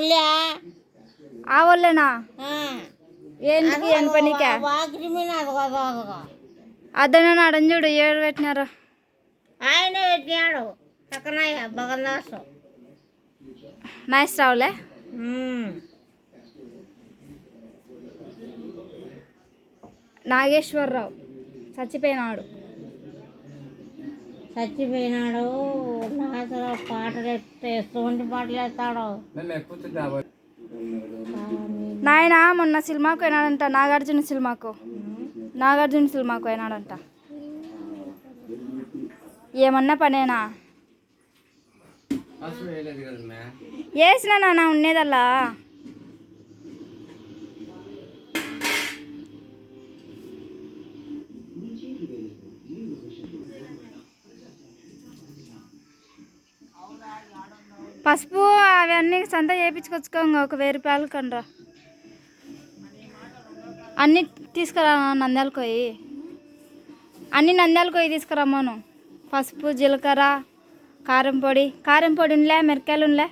ఒళ్ళా? ఆ వాళ్ళేనా ఏంటికి ఏం పనికా. అదన అడంజుడు ఏడు పెట్టినారు. ఆయనే పెట్టినాడు. చక్కనయ్య భగందాసు నాయసరావులే నాగేశ్వరరావు చచ్చిపోయినాడు. చచ్చిపోయినాడు. నాసరా పాటలు ఎటువంటి పాటలు వేస్తాడు. నాయన మొన్న సినిమాకు పోయినాడంట. నాగార్జున సినిమాకు. నాగార్జున సినిమాకు పోయినాడంట. ఏమన్నా పనేనా? వేసిన నాన్న ఉండేదల్లా పసుపు అవన్నీ సంత చేయించుకొచ్చుకోంగ ఒక వెయ్యి రూపాయలు కనరా అన్నీ తీసుకురా నంద్యాలకు పోయి అన్ని నంద్యాలకు పోయి తీసుకురమ్మను పసుపు జీలకర్ర కారం పొడి. కారం పొడి ఉంలే మిరకాయలు అమ్మ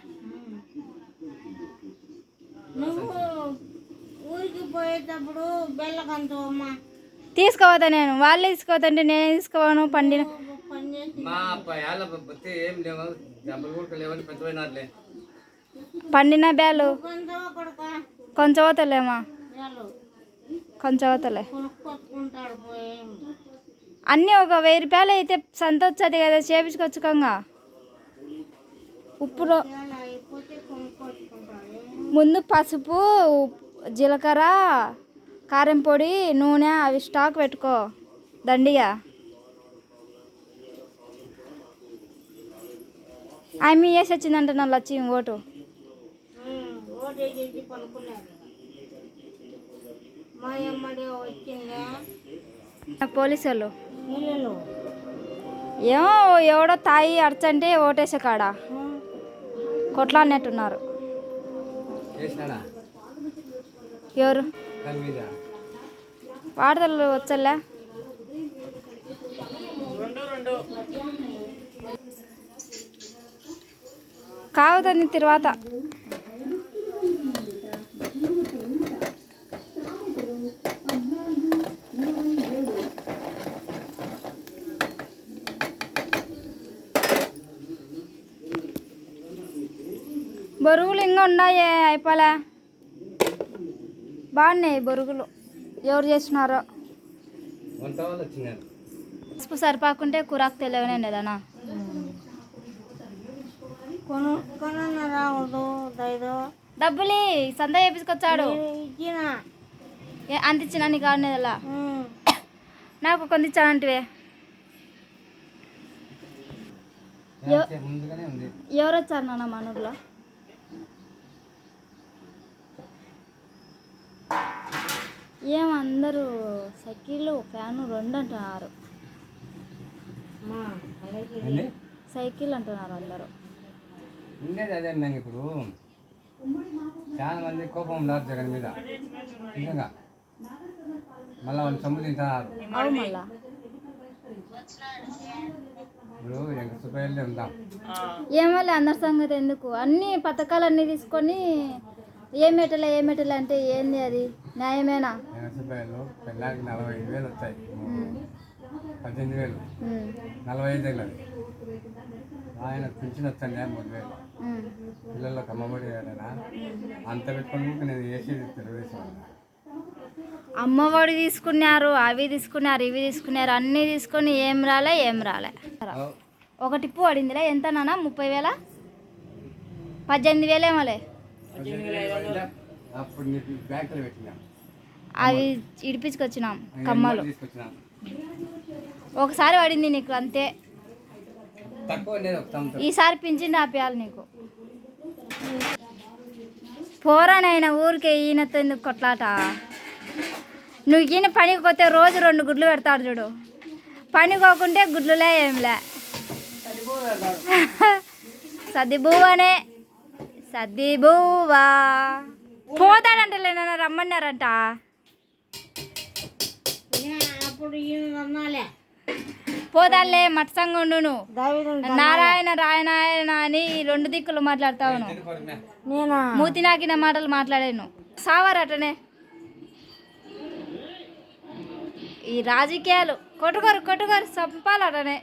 తీసుకోవద్దా నేను. వాళ్ళే తీసుకోవద్దంటే నేను తీసుకోవను పండిన మా యాళ్ళ బతి ఏం లేవు. డబ్బులు కూడా లేవని పెద్దపోయినారులే పండిన బ్యాలు? కొంచెం అవుతలేమా కొంచెం అవుతలే అన్నీ ఒక వెయ్యి రూపాయలు అయితే సంత వచ్చేది కదా చేపించుకొచ్చుకోంగా. ఉప్పులో ముందు పసుపు జీలకర్ర కారం పొడి నూనె అవి స్టాక్ పెట్టుకో దండిగా. ఆమె వేసి వచ్చిందంట నా లచ్చి ఓటు పోలీసు వాళ్ళు ఏమో ఎవడో తాయి అరచంటే ఓటేసే కాడ. కొట్లాడినట్టున్నారు. ఎవరు? వార్తలు వచ్చలే? కావుతుంది తర్వాత. బొరుగులు ఇంకా ఉన్నాయి అయిపోలే. బాగున్నాయి బొరుగులు. ఎవరు చేసినారో పసుపు సరిపాకుంటే కూరకు తెలియనే లేదనా కొను కొనన్న రావద్దు దైదో. డబ్బులు సంద చేపించుకొచ్చాడు. ఇచ్చిన. ఏ- అంత ఇచ్చిన నీకు ఉమ్. నాకు కొంత ఇచ్చానంటివే ఉంది. ఎవరు వచ్చారు నాన్న మనూర్లో ఏం అందరూ సైకిళ్ళు ఫ్యాను రెండు అంటున్నారు? సైకిల్ అంటున్నారు అందరూ. ఉండేది అదే నాకు ఇప్పుడు. చాలా మంది కోపం ఉన్నారు జగన్ మీద. నిజంగా. మళ్ళీ వాళ్ళు సొమ్ము మళ్ళా. ఇప్పుడు ఎంత సుబ్బయ్యలే ఉందాం. ఏమోలే అందరి సంగతి ఎందుకు? అన్ని పథకాలన్నీ తీసుకొని ఏ మెటలే ఏ మెటలే అంటే ఏంది అది? న్యాయమేనా? ఎంత సుబ్బయ్యలు పిల్లలకి నలభై ఐదు వేలు వచ్చాయి. పద్దెనిమిది వేలు. నలభై ఐదు వేలు అది ఆయన పింఛన్ వచ్చండి మూడు వేలు. పిల్లలకు అమ్మఒడి వేయలేనా అంత పెట్టుకొని నేను వేసేది తెలుగుదేశం. అమ్మఒడి తీసుకున్నారు అవి తీసుకున్నారు ఇవి తీసుకున్నారు అన్నీ తీసుకొని ఏం రాలే ఏం రాలే. ఒక టిప్పు పడిందిలే ఎంత నాన్న? ముప్పై వేల? పద్దెనిమిది వేలేమోలే అవి ఇడిపించుకొచ్చినాం కమ్మలు. ఒకసారి పడింది నీకు అంతే తక్కువ ఉండేది ఒక సంవత్సరం ఈసారి పింఛన్ ఆపేయాలి నీకు. పోరానైనా ఊరికే ఈయనతో ఎందుకు కొట్లాట? నువ్వు ఈయన పనికి పోతే రోజు రెండు గుడ్లు పెడతాడు చూడు. పని పోకుంటే గుడ్లులే ఏంలే. సర్దిబువ్వనే సర్దిబువ్వా పోతాడంటలే నన్ను రమ్మన్నారంట. పోదాలే దైవం నారాయణ రాయనాయన అని ఈ రెండు దిక్కులు మాట్లాడతావు నువ్వు నేనా? మూతి నాకిన మాటలు మాట్లాడాను. సావరటనే. ఈ రాజకీయాలు కొట్టుకోరు కొట్టుకోరు చంపాలటనే